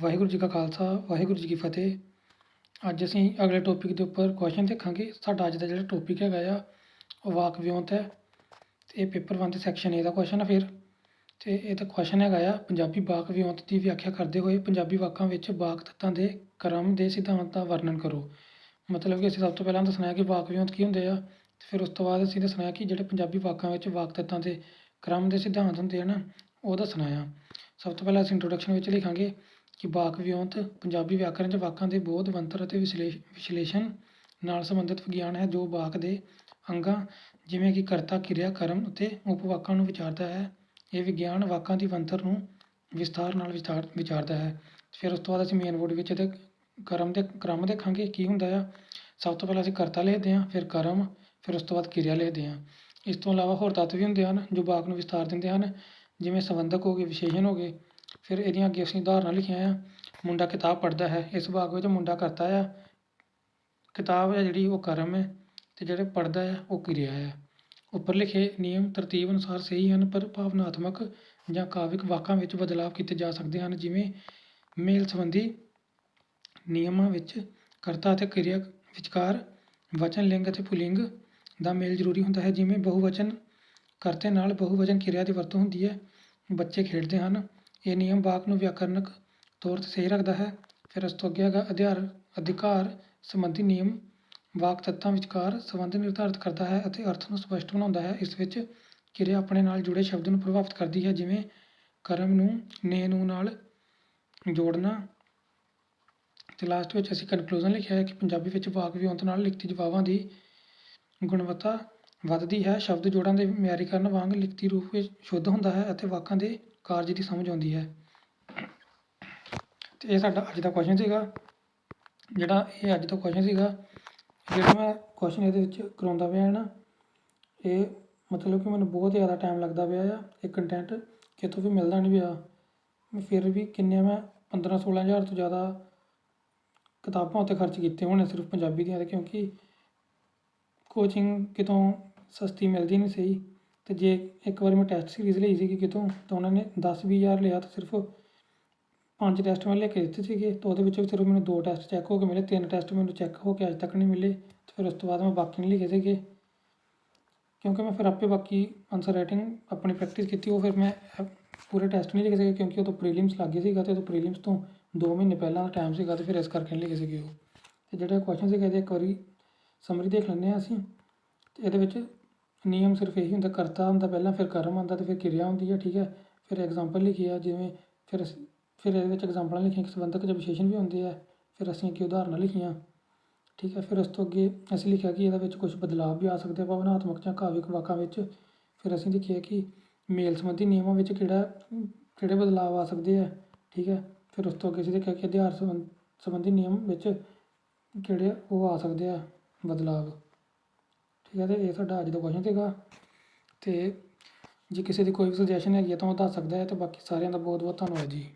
ਵਾਹਿਗੁਰੂ ਜੀ ਕਾ ਖਾਲਸਾ, ਵਾਹਿਗੁਰੂ ਜੀ ਕੀ ਫਤਿਹ। ਅੱਜ ਅਸੀਂ ਅਗਲੇ ਟੌਪਿਕ ਦੇ ਉੱਪਰ ਕੁਐਸਚਨ ਦੇਖਾਂਗੇ। ਸਾਡਾ ਅੱਜ ਦਾ ਜਿਹੜਾ ਟੌਪਿਕ ਹੈਗਾ ਆ, ਉਹ ਵਾਕ ਵਿਉਂਤ ਹੈ। ਤੇ ਇਹ ਪੇਪਰ 1 ਦੇ ਸੈਕਸ਼ਨ ਏ ਦਾ ਕੁਐਸਚਨ ਆ ਫਿਰ। ਤੇ ਇਹ ਤਾਂ ਕੁਐਸਚਨ ਹੈਗਾ ਆ, ਪੰਜਾਬੀ ਵਾਕ ਵਿਉਂਤ ਦੀ ਵਿਆਖਿਆ ਕਰਦੇ ਹੋਏ ਪੰਜਾਬੀ ਵਾਕਾਂ ਵਿੱਚ ਵਾਕ ਤੱਤਾਂ ਦੇ ਕ੍ਰਮ ਦੇ ਸਿਧਾਂਤ ਦਾ ਵਰਣਨ ਕਰੋ। ਮਤਲਬ ਕਿ ਅਸੀਂ ਸਭ ਤੋਂ ਪਹਿਲਾਂ ਦੱਸਣਾ ਹੈ ਕਿ ਵਾਕ ਵਿਉਂਤ ਕੀ ਹੁੰਦੇ ਆ, ਤੇ ਫਿਰ ਉਸ ਤੋਂ ਬਾਅਦ ਅਸੀਂ ਦੱਸਣਾ ਹੈ ਕਿ ਜਿਹੜੇ ਪੰਜਾਬੀ ਵਾਕਾਂ ਵਿੱਚ ਵਾਕ ਤੱਤਾਂ ਦੇ ਕ੍ਰਮ ਦੇ ਸਿਧਾਂਤ ਹੁੰਦੇ ਆ ਨਾ ਉਹ ਦੱਸਣਾ ਆ। ਸਭ ਤੋਂ ਪਹਿਲਾਂ ਅਸੀਂ ਇੰਟਰੋਡਕਸ਼ਨ ਵਿੱਚ ਲਿਖਾਂਗੇ। ਕਿ ਵਾਕ ਵਿਉਂਤ ਪੰਜਾਬੀ ਵਿਆਕਰਨ 'ਚ ਵਾਕਾਂ ਦੇ ਬੋਧ ਬਣਤਰ ਅਤੇ ਵਿਸ਼ਲੇਸ਼ ਵਿਸ਼ਲੇਸ਼ਣ ਨਾਲ ਸੰਬੰਧਿਤ ਵਿਗਿਆਨ ਹੈ, ਜੋ ਵਾਕ ਦੇ ਅੰਗਾਂ ਜਿਵੇਂ ਕਿ ਕਰਤਾ, ਕਿਰਿਆ, ਕਰਮ ਅਤੇ ਉਪਵਾਕਾਂ ਨੂੰ ਵਿਚਾਰਦਾ ਹੈ। ਇਹ ਵਿਗਿਆਨ ਵਾਕਾਂ ਦੀ ਬਣਤਰ ਨੂੰ ਵਿਸਥਾਰ ਨਾਲ ਵਿਚਾਰ, ਵਿਚਾਰਦਾ ਹੈ। ਫਿਰ ਉਸ ਤੋਂ ਬਾਅਦ ਅਸੀਂ ਮੇਨ ਬੋਰਡ ਵਿੱਚ ਇਹਦੇ ਕਰਮ ਦੇ, ਕ੍ਰਮ ਦੇਖਾਂਗੇ, ਕੀ ਹੁੰਦਾ ਆ? ਸਭ ਤੋਂ ਪਹਿਲਾਂ ਅਸੀਂ ਕਰਤਾ ਲਿਖਦੇ ਹਾਂ, ਫਿਰ ਕਰਮ, ਫਿਰ ਉਸ ਤੋਂ ਬਾਅਦ ਕਿਰਿਆ ਲਿਖਦੇ ਹਾਂ। ਇਸ ਤੋਂ ਇਲਾਵਾ ਹੋਰ ਤੱਤ ਵੀ ਹੁੰਦੇ ਹਨ ਜੋ ਵਾਕ ਨੂੰ ਵਿਸਥਾਰ ਦਿੰਦੇ ਹਨ, ਜਿਵੇਂ ਸੰਬੰਧਕ ਹੋ ਗਏ, ਵਿਸ਼ੇਸ਼ਣ ਹੋ ਗਏ। ਫਿਰ ਇਹਦੀਆਂ ਅੱਗੇ ਅਸੀਂ ਉਦਾਹਰਨਾਂ ਲਿਖੀਆਂ ਆ। ਮੁੰਡਾ ਕਿਤਾਬ ਪੜ੍ਹਦਾ ਹੈ, ਇਸ ਭਾਗ ਵਿੱਚ ਮੁੰਡਾ ਕਰਤਾ ਆ। ਕਿਤਾਬ ਹੈ ਜਿਹੜੀ ਉਹ ਕਰਮ ਹੈ ਅਤੇ ਜਿਹੜੇ ਪੜ੍ਹਦਾ ਆ ਉਹ ਕਿਰਿਆ ਹੈ ਉੱਪਰ ਲਿਖੇ ਨਿਯਮ ਤਰਤੀਬ ਅਨੁਸਾਰ ਸਹੀ ਹਨ ਪਰ ਭਾਵਨਾਤਮਕ ਜਾਂ ਕਾਵਿਕ ਵਾਕਾਂ ਵਿੱਚ ਬਦਲਾਅ ਕੀਤੇ ਜਾ ਸਕਦੇ ਹਨ, ਜਿਵੇਂ ਮੇਲ ਸੰਬੰਧੀ ਨਿਯਮਾਂ ਵਿੱਚ ਕਰਤਾ ਅਤੇ ਕਿਰਿਆ ਵਿਚਕਾਰ ਵਚਨ ਲਿੰਗ ਅਤੇ ਪੁਲਿੰਗ ਦਾ ਮੇਲ ਜ਼ਰੂਰੀ ਹੁੰਦਾ ਹੈ, ਜਿਵੇਂ ਬਹੁਵਚਨ ਕਰਤੇ ਨਾਲ ਬਹੁਵਚਨ ਕਿਰਿਆ ਦੀ ਵਰਤੋਂ ਹੁੰਦੀ ਹੈ। ਬੱਚੇ ਖੇਡਦੇ ਹਨ ਇਹ ਨਿਯਮ ਵਾਕ ਨੂੰ ਵਿਆਕਰਨਕ ਤੌਰ 'ਤੇ ਸਹੀ ਰੱਖਦਾ ਹੈ। ਫਿਰ ਉਸ ਤੋਂ ਅੱਗੇ ਹੈਗਾ ਅਧਿਆਰ, ਅਧਿਕਾਰ ਸੰਬੰਧੀ ਨਿਯਮ ਵਾਕ ਤੱਤਾਂ ਵਿਚਕਾਰ ਸੰਬੰਧ ਨਿਰਧਾਰਤ ਕਰਦਾ ਹੈ ਅਤੇ ਅਰਥ ਨੂੰ ਸਪਸ਼ਟ ਬਣਾਉਂਦਾ ਹੈ। ਇਸ ਵਿੱਚ ਕਿਰਿਆ ਆਪਣੇ ਨਾਲ ਜੁੜੇ ਸ਼ਬਦ ਨੂੰ ਪ੍ਰਭਾਵਿਤ ਕਰਦੀ ਹੈ, ਜਿਵੇਂ ਕਰਮ ਨੂੰ ਨੇ ਨੂੰ ਨਾਲ ਜੋੜਨਾ। ਤੇ ਲਾਸਟ ਵਿੱਚ ਅਸੀਂ ਕਨਕਲੂਜਨ ਲਿਖਿਆ ਹੈ ਕਿ ਪੰਜਾਬੀ ਵਿੱਚ ਵਾਕ ਵਿਉਂਤ ਨਾਲ ਲਿਖਤੀ ਜਵਾਬਾਂ ਦੀ ਗੁਣਵੱਤਾ ਵੱਧਦੀ ਹੈ। ਸ਼ਬਦ ਜੋੜਾਂ ਦੇ ਮਿਆਰੀਕਰਨ ਵਾਂਗ ਲਿਖਤੀ ਰੂਪ ਵਿੱਚ ਸ਼ੁੱਧ ਹੁੰਦਾ ਹੈ ਅਤੇ ਵਾਕਾਂ ਦੇ ਕਾਰਜ ਦੀ ਸਮਝ ਆਉਂਦੀ ਹੈ। ਤੇ ਇਹ ਸਾਡਾ ਅੱਜ ਦਾ ਕੁਐਸਚਨ ਸੀਗਾ। ਜਿਹੜਾ ਇਹ ਅੱਜ ਦਾ ਕੁਐਸਚਨ ਸੀਗਾ, ਜਿਹੜਾ ਮੈਂ ਕੁਐਸਚਨ ਇਹਦੇ ਵਿੱਚ ਕਰਾਉਂਦਾ ਪਿਆ ਨਾ, ਇਹ ਮਤਲਬ ਕਿ ਮੈਨੂੰ ਬਹੁਤ ਜ਼ਿਆਦਾ ਟਾਈਮ ਲੱਗਦਾ ਪਿਆ ਆ। ਇਹ ਕੰਟੈਂਟ ਕਿਤੋਂ ਵੀ ਮਿਲਦਾ ਨਹੀਂ ਪਿਆ। ਮੈਂ ਫਿਰ ਵੀ ਕਿੰਨੇ ਮੈਂ 15 16 ਹਜ਼ਾਰ ਤੋਂ ਜ਼ਿਆਦਾ ਕਿਤਾਬਾਂ ਉੱਤੇ ਖਰਚ ਕੀਤੇ ਹੋਣੇ ਸਿਰਫ ਪੰਜਾਬੀ ਦੀਆਂ, ਤੇ ਕਿਉਂਕਿ ਕੋਚਿੰਗ ਕਿਤੋਂ ਸਸਤੀ ਮਿਲਦੀ ਨਹੀਂ ਸਹੀ ਤੇ ਜੇ ਇੱਕ ਵਾਰੀ ਮੈਂ ਟੈਸਟ ਸੀਰੀਜ਼ ਲਈ ਸੀਗੀ ਕਿਤੋਂ, ਤਾਂ ਉਹਨਾਂ ਨੇ 10 ਵੀਹ ਹਜ਼ਾਰ ਲਿਆ ਤਾਂ ਸਿਰਫ ਪੰਜ ਟੈਸਟ ਮੈਂ ਲੈ ਕੇ ਦਿੱਤੇ ਸੀਗੇ, ਤਾਂ ਉਹਦੇ ਵਿੱਚੋਂ ਸਿਰਫ ਮੈਨੂੰ ਦੋ ਟੈਸਟ ਚੈੱਕ ਹੋ ਕੇ ਮਿਲੇ, ਤਿੰਨ ਟੈਸਟ ਮੈਨੂੰ ਚੈੱਕ ਹੋ ਕੇ ਅੱਜ ਤੱਕ ਨਹੀਂ ਮਿਲੇ, ਤੇ ਫਿਰ ਉਸ ਤੋਂ ਬਾਅਦ ਮੈਂ ਬਾਕੀ ਨਹੀਂ ਲਿਖੇ ਸੀਗੇ। ਕਿਉਂਕਿ ਮੈਂ ਫਿਰ ਆਪੇ ਬਾਕੀ ਆਨਸਰ ਰਾਈਟਿੰਗ ਆਪਣੀ ਪ੍ਰੈਕਟਿਸ ਕੀਤੀ, ਉਹ ਫਿਰ ਮੈਂ ਪੂਰੇ ਟੈਸਟ ਨਹੀਂ ਲਿਖੇ ਸੀਗੇ, ਕਿਉਂਕਿ ਉਹ ਤੋਂ ਪ੍ਰੀਲਿਮਸ ਲੱਗੇ ਸੀਗਾ ਤੇ ਉਹ ਪ੍ਰੀਲਿਮਸ ਤੋਂ 2 ਮਹੀਨੇ ਪਹਿਲਾਂ ਦਾ ਟਾਈਮ ਸੀਗਾ ਤੇ ਫਿਰ ਇਸ ਕਰਕੇ ਨਹੀਂ ਲਿਖੇ ਸੀਗੇ ਉਹ। ਤੇ ਜਿਹੜੇ ਕੁਐਸਚਨ ਸੀਗੇ ਇਹਦੇ ਇੱਕ ਵਾਰੀ ਸਮਰੀ ਦੇਖ ਲੈਂਦੇ ਹਾਂ ਅਸੀਂ, ਤੇ ਇਹਦੇ ਵਿੱਚ ਨਿਯਮ ਸਿਰਫ ਇਹੀ ਹੁੰਦਾ, ਕਰਤਾ ਹੁੰਦਾ ਪਹਿਲਾਂ, ਫਿਰ ਕਰਮ ਆਉਂਦਾ ਅਤੇ ਫਿਰ ਕਿਰਿਆ ਹੁੰਦੀ ਹੈ ਠੀਕ ਹੈ? ਫਿਰ ਐਗਜ਼ਾਮਪਲ ਲਿਖੀ ਆ, ਜਿਵੇਂ ਫਿਰ ਅਸੀਂ, ਫਿਰ ਇਹਦੇ ਵਿੱਚ ਐਗਜ਼ਾਮਪਲਾਂ ਲਿਖੀਆਂ ਸੰਬੰਧਕ ਜਾਂ ਵਿਸ਼ੇਸ਼ਣ ਵੀ ਹੁੰਦੇ ਆ, ਫਿਰ ਅਸੀਂ ਅੱਗੇ ਉਦਾਹਰਨਾਂ ਲਿਖੀਆਂ, ਠੀਕ ਹੈ? ਫਿਰ ਉਸ ਤੋਂ ਅੱਗੇ ਅਸੀਂ ਲਿਖਿਆ ਕਿ ਇਹਦੇ ਵਿੱਚ ਕੁਝ ਬਦਲਾਅ ਵੀ ਆ ਸਕਦੇ ਆ, ਭਾਵਨਾਤਮਕ ਜਾਂ ਕਾਵਿਕ ਵਾਕਾਂ ਵਿੱਚ। ਫਿਰ ਅਸੀਂ ਲਿਖਿਆ ਕਿ ਮੇਲ ਸੰਬੰਧੀ ਨਿਯਮਾਂ ਵਿੱਚ ਕਿਹੜਾ, ਕਿਹੜੇ ਬਦਲਾਅ ਆ ਸਕਦੇ ਆ, ਠੀਕ ਹੈ? ਫਿਰ ਉਸ ਤੋਂ ਅੱਗੇ ਅਸੀਂ ਲਿਖਿਆ ਕਿ ਅਧਿਆਰ ਸੰਬੰਧ ਸੰਬੰਧੀ ਨਿਯਮ ਵਿੱਚ ਕਿਹੜੇ ਉਹ ਆ ਸਕਦੇ ਆ ਬਦਲਾਅ ਠੀਕ ਹੈ ਤੇ ਇਹ ਸਾਡਾ ਅੱਜ ਦਾ ਕੁਐਸਚਨ ਸੀਗਾ। ਤੇ ਜੇ ਕਿਸੇ ਦੀ ਕੋਈ ਵੀ ਸੁਜੈਸ਼ਨ ਹੈਗੀ ਹੈ ਤਾਂ ਉਹ ਦੱਸ ਸਕਦਾ ਹੈ ਤੇ ਬਾਕੀ ਸਾਰਿਆਂ ਦਾ ਬਹੁਤ ਬਹੁਤ ਧੰਨਵਾਦ ਜੀ।